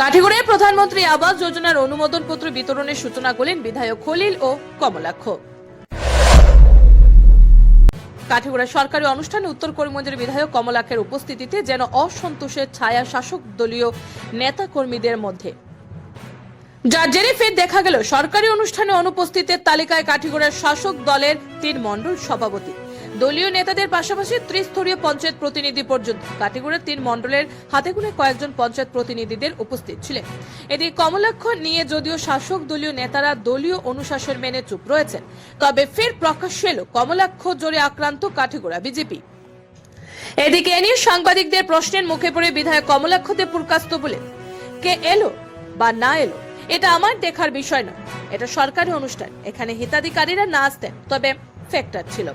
কাঠিগড়ায় প্রধানমন্ত্রী আবাস যোজনার অনুমোদন পত্র বিতরণের সূচনা করলেন বিধায়ক খলিল ও কমলাক্ষ। কাঠিগড়া সরকারি অনুষ্ঠানে উত্তর করিমগঞ্জের বিধায়ক কমলাক্ষের উপস্থিতিতে যেন অসন্তোষের ছায়া শাসক দলীয় নেতা কর্মীদের মধ্যে। যার জেরে ফের দেখা গেল, সরকারি অনুষ্ঠানে অনুপস্থিতের তালিকায় কাঠিগড়ার শাসক দলের তিন মণ্ডল সভাপতি। দলীয় নেতাদের পাশাপাশি ত্রিস্তরীয় পঞ্চায়েত প্রতিনিধি পর্যন্ত কাঠিগড়ার তিন মণ্ডলের হাতে গুনে কয়েকজন পঞ্চায়েত প্রতিনিধিদের উপস্থিত ছিলেন। এদিকে কমলাক্ষ নিয়ে যদিও শাসক দলীয় নেতারা দলীয় অনুশাসন মেনে চুপ রয়েছেন, তবে ফের প্রকাশ্যে এলো কমলাক্ষ জোরে আক্রান্ত কাঠিগড়া বিজেপি। এদিকে এ নিয়ে সাংবাদিকদের প্রশ্নের মুখে পড়ে বিধায়ক কমলাক্ষ দেব বলে কে এলো বা না এলো? এটা আমার দেখার বিষয় নয়। এটা সরকারি অনুষ্ঠান। এখানে হিতাধিকারীরা না আসতেন তবে ফ্যাক্টর ছিল।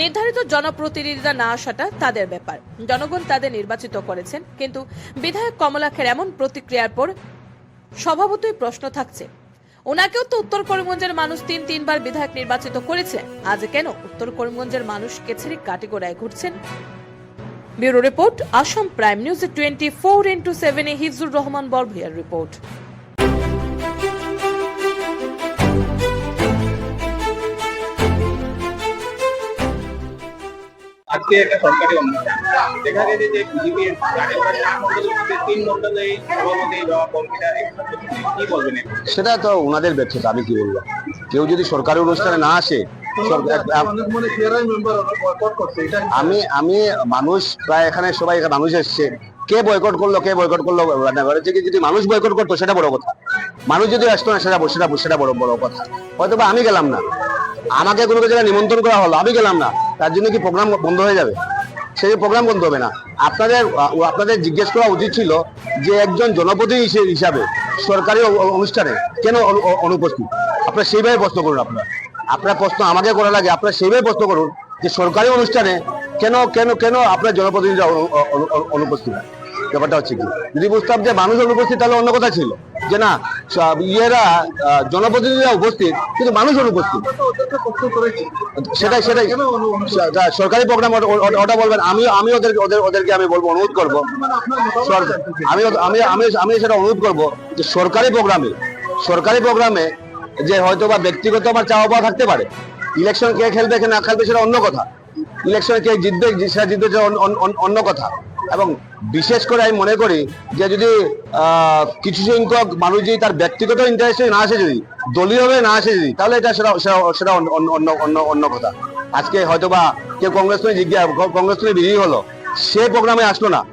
নির্ধারিত জনপ্রতিনিধিরা না আসাটা তাদের ব্যাপার। জনগণ তাদের নির্বাচিত করেছেন, কিন্তু বিধায়ক কমলাক্ষের এমন প্রতিক্রিয়ার পর স্বভাবতই প্রশ্ন থাকছে। ওনাকেও তো উত্তর করিমগঞ্জের মানুষ তিন, তিনবার বিধায়ক নির্বাচিত করেছে। আজ কেন উত্তর করিমগঞ্জের মানুষ কেছেরি কাটিগোড়ায় ঘুরছেন? Bureau report, Assam prime news twenty four into seven এ হিফজুর রহমান বরভুইয়ার রিপোর্ট। আজকে একটা সরকারি অনুষ্ঠান। দেখা গেছে যে বিজেপির তিন মন্ডলে সভাপতি বা কর্মীরা কি বলবেন সেটা তো ওনাদের ব্যর্থতা আমি কি বলব? কেউ যদি সরকারি অনুষ্ঠানে না আসে আমি আমি মানুষ প্রায় এখানে সবাই মানুষ এসছে। কে বয়কট করল কে বয়কট করল রান্নাঘরে থেকে যদি মানুষ বয়কট করতো সেটা বড় কথা। মানুষ যদি আসতো না সেটা সেটা সেটা বড় বড় কথা। হয়তো বা আমি গেলাম না। আমাকে কোনো জায়গায় নিমন্ত্রণ করা হলো আমি গেলাম না। তার জন্য কি প্রোগ্রাম বন্ধ হয়ে যাবে? সেই প্রোগ্রাম বন্ধ হবে না। আপনাদের আপনাদের জিজ্ঞেস করা উচিত ছিল যে একজন জনপ্রতিনিধি হিসাবে সরকারি অনুষ্ঠানে কেন অনুপস্থিত? আপনারা সেইভাবে প্রশ্ন করুন আপনার। আপনার প্রশ্ন আমাকে করা লাগে আপনারা সেইভাবে প্রশ্ন করুন যে সরকারি অনুষ্ঠানে কেন কেন কেন আপনার অ- অনুপস্থিত? ব্যাপারটা হচ্ছে কি? যদি বুঝতাম যে মানুষ অনুপস্থিত তাহলে অন্য কথা ছিল। যে না ইয়েরা জনপ্রতিনিধিরা উপস্থিত, কিন্তু মানুষ অনুপস্থিত সেটাই সেটাই। সরকারি প্রোগ্রাম ওটা বলবেন। আমি আমি ওদের ওদের, ওদেরকে আমি বলব, অনুরোধ করব। আমি আমি আমি আমি সেটা অনুরোধ করব যে সরকারি প্রোগ্রামে সরকারি প্রোগ্রামে যে হয়তো বা ব্যক্তিগত আমার চাওয়া পাওয়া থাকতে পারে ইলেকশন কে খেলবে কে না খেলবে সেটা অন্য কথা। ইলেকশনে কে জিতবে, সেটা জিতবে অন্য কথা। এবং বিশেষ করে আমি মনে করি যে যদি কিছু সংখ্যক মানুষ যদি তার ব্যক্তিগত ইন্টারেস্টে না আসে যদি দলীয়ভাবে না আসে যদি তাহলে এটা সেটা সেটা- অন্য অন্য অন্য কথা। আজকে হয়তো বা কেউ কংগ্রেস নিয়ে জিজ্ঞাসা কংগ্রেস নিয়ে বিজয়ী হলো সে প্রোগ্রামে আসলো না।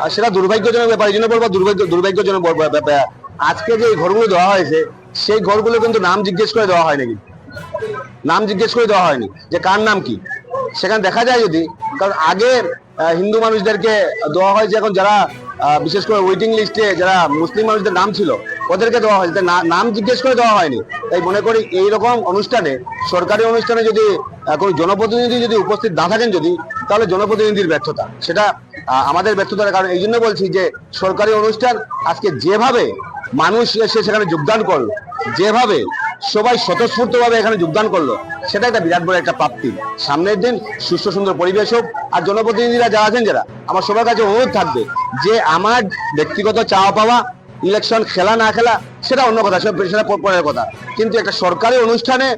আর সেটা দুর্ভাগ্যজনক ব্যাপার এই জন্য বলব দুর্ভাগ্য দুর্ভাগ্যজনক ব্যাপার- আজকে যে ঘরগুলো দেওয়া হয়েছে সেই ঘরগুলো কিন্তু নাম জিজ্ঞেস করে দেওয়া হয় নাকি নাম জিজ্ঞেস করে দেওয়া হয়নি। যে কার নাম কি? সেখানে দেখা যায় যদি কারণ আগে আহ, হিন্দু মানুষদেরকে দেওয়া হয়েছে এখন যারা বিশেষ করে ওয়েটিং লিস্টে যারা মুসলিম মানুষদের নাম ছিল, ওদেরকে দেওয়া হয়েছে নাম জিজ্ঞেস করে দেওয়া হয়নি। তাই মনে করি এই রকম অনুষ্ঠানে, সরকারি অনুষ্ঠানে যদি কোনো জনপ্রতিনিধি যদি উপস্থিত না থাকেন যদি, তাহলে জনপ্রতিনিধির ব্যর্থতা। সেটা আমাদের ব্যর্থতার কারণ। এই জন্য বলছি যে সরকারি অনুষ্ঠান আজকে যেভাবে মানুষ এসে সেখানে যোগদান করল, যেভাবে সবাই স্বতঃস্ফূর্ত ভাবে এখানে যোগদান করল। সেটা একটা বিরাট বড় একটা প্রাপ্তি। সামনের দিন সুস্থ সুন্দর পরিবেশ হোক, আর জনপ্রতিনিধিরা যারা আছেন যারা, আমার সবার কাছে অনুরোধ থাকবে যে আমার ব্যক্তিগত চাওয়া পাওয়া ইলেকশন খেলা না খেলা, সেটা অন্য কথা, সেটা পরের কথা। কিন্তু একটা সরকারি অনুষ্ঠানে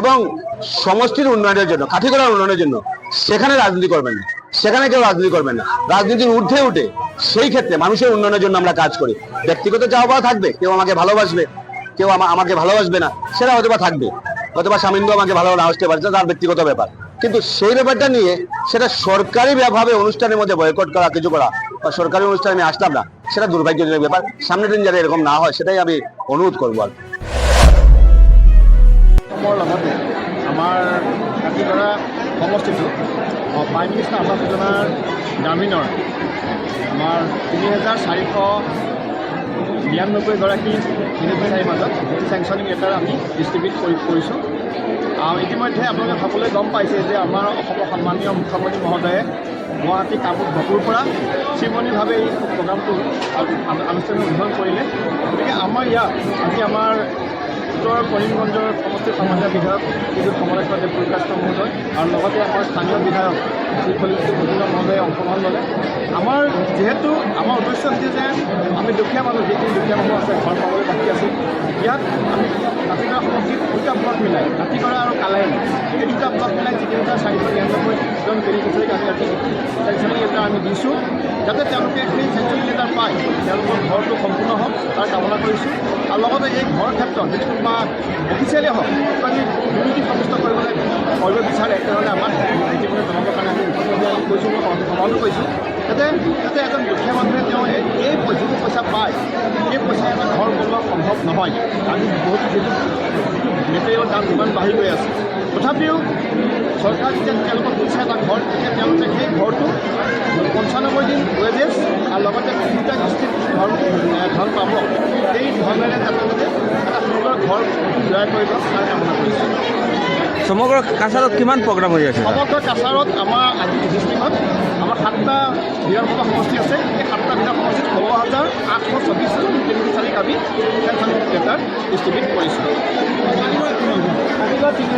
এবং সমষ্টির উন্নয়নের জন্য, কাঠিগড়ার উন্নয়নের জন্য, সেখানে রাজনীতি করবেন না। সেখানে কেউ রাজনীতি করবেন না। রাজনীতির ঊর্ধ্বে উঠে সেই ক্ষেত্রে মানুষের উন্নয়নের জন্য আমরা কাজ করি। ব্যক্তিগত চাওয়া পাওয়া থাকবে, কেউ আমাকে ভালোবাসবে কেউ আমাকে ভালোবাসবে না সেটা হয়তো থাকবে। হয়তো বা স্বামীন্দ্র আমাকে ভালো না আসতে পারে সেটা তার ব্যক্তিগত ব্যাপার। কিন্তু সেই ব্যাপারটা নিয়ে সেটা সরকারি ভাবে অনুষ্ঠানের মধ্যে বয়কট করা, কিছু করা বা সরকারি অনুষ্ঠানে আমি আসলাম না, সেটা দুর্ভাগ্যজনক ব্যাপার। সামনের দিন যাতে এরকম না হয়, সেটাই আমি অনুরোধ করব আর আমাৰ তিনি হাজাৰ চাৰিশ নিৰান্নব্বৈগৰাকী বেনিফিচিয়াৰীৰ মাজত চেংচনিং লেটাৰ আমি ডিষ্ট্ৰিবিউট কৰি কৰিছোঁ। ইতিমধ্যে আপোনালোকে সকলোৱে গম পাইছে যে আমাৰ অসমৰ সন্মানীয় মুখ্যমন্ত্ৰী মহোদয়ে গুৱাহাটী কামৰূপ বকুৰ পৰা চিমনিভাৱে এই প্ৰগ্ৰামটো আনুষ্ঠানিক উদ্বোধন কৰিলে। গতিকে আমাৰ ইয়াত আজি আমাৰ উত্তৰ কৰিমগঞ্জৰ সমষ্টিৰ সামাজিক বিধায়ক শ্ৰীযুত কমলেশ্বৰ দেৱ প্ৰকাশ মহোদয় আৰু লগতে আমাৰ স্থানীয় বিধায়ক শ্ৰী ভূপেন্দ্ৰ মহোদয়ে অংশগ্ৰহণ ল'লে আমাৰ যিহেতু আমাৰ উদ্দেশ্য হৈছে যে আমি দুখীয়া মানুহ যিখিনি দুখীয়া মানুহ আছে ঘৰ পাবলৈ বাকী আছে। ইয়াত আমি কাতিগড়া সমষ্টিত দুটা ব্লক মিলাই। কাতিগড়া আৰু কালাই এই দুটা ব্লক মিলাই হাজাৰ চাৰিশ নিৰান্নব্বৈজন বেনিফিচিয়াৰীক আমি চেংচনিং লেটাৰ আমি দিছোঁ। যাতে তেওঁলোকে সেই লেটাৰ পায়, তেওঁলোকৰ ঘৰটো সম্পূৰ্ণ হওক, তাৰ কামনা কৰিছোঁ। আৰু লগতে এই ঘৰৰ ক্ষেত্ৰত যদি কোনোবা অফিচিয়েলি হওক যদি দুৰ্নীতি সাব্যস্ত কৰিবলৈ কৰিব বিচাৰে, তেনেহ'লে আমাক ইতিমধ্যে জনাবৰ কাৰণে আমি কৈছোঁ মই সমাধানো কৰিছোঁ যাতে যাতে এজন দুখীয়া মানুহে তেওঁ এই যিটো পইচা পায়, এই পইচা এটা ঘৰ বনোৱা সম্ভৱ নহয়। আমি বহুতো যিটো মেটেৰিয়েলৰ দাম ইমান বাঢ়ি গৈ আছে। তথাপিও চৰকাৰ যেতিয়া তেওঁলোকক দিছে এটা ঘৰ তেতিয়া তেওঁলোকে সেই ঘৰটো পঞ্চানব্বৈ দিন ৱেজেছ আৰু লগতে তিনিটা কিস্তিত ধন ধন পাব। সমগ্ৰ কাছাৰত কিমান প্ৰগ্ৰাম হৈ আছে? সমগ্ৰ কাছাৰত আমাৰ ডিষ্ট্ৰিক্টত আমাৰ সাতটা বিধানসভা সমষ্টি আছে। এই সাতটা বিধান সমষ্টিত ষোল্ল হাজাৰ আঠশ চৌব্বিছজন বেনিফিচাৰীক আমি পেঞ্চন লেটাৰ ডিষ্ট্ৰিবিউট কৰিছোঁ। তিনি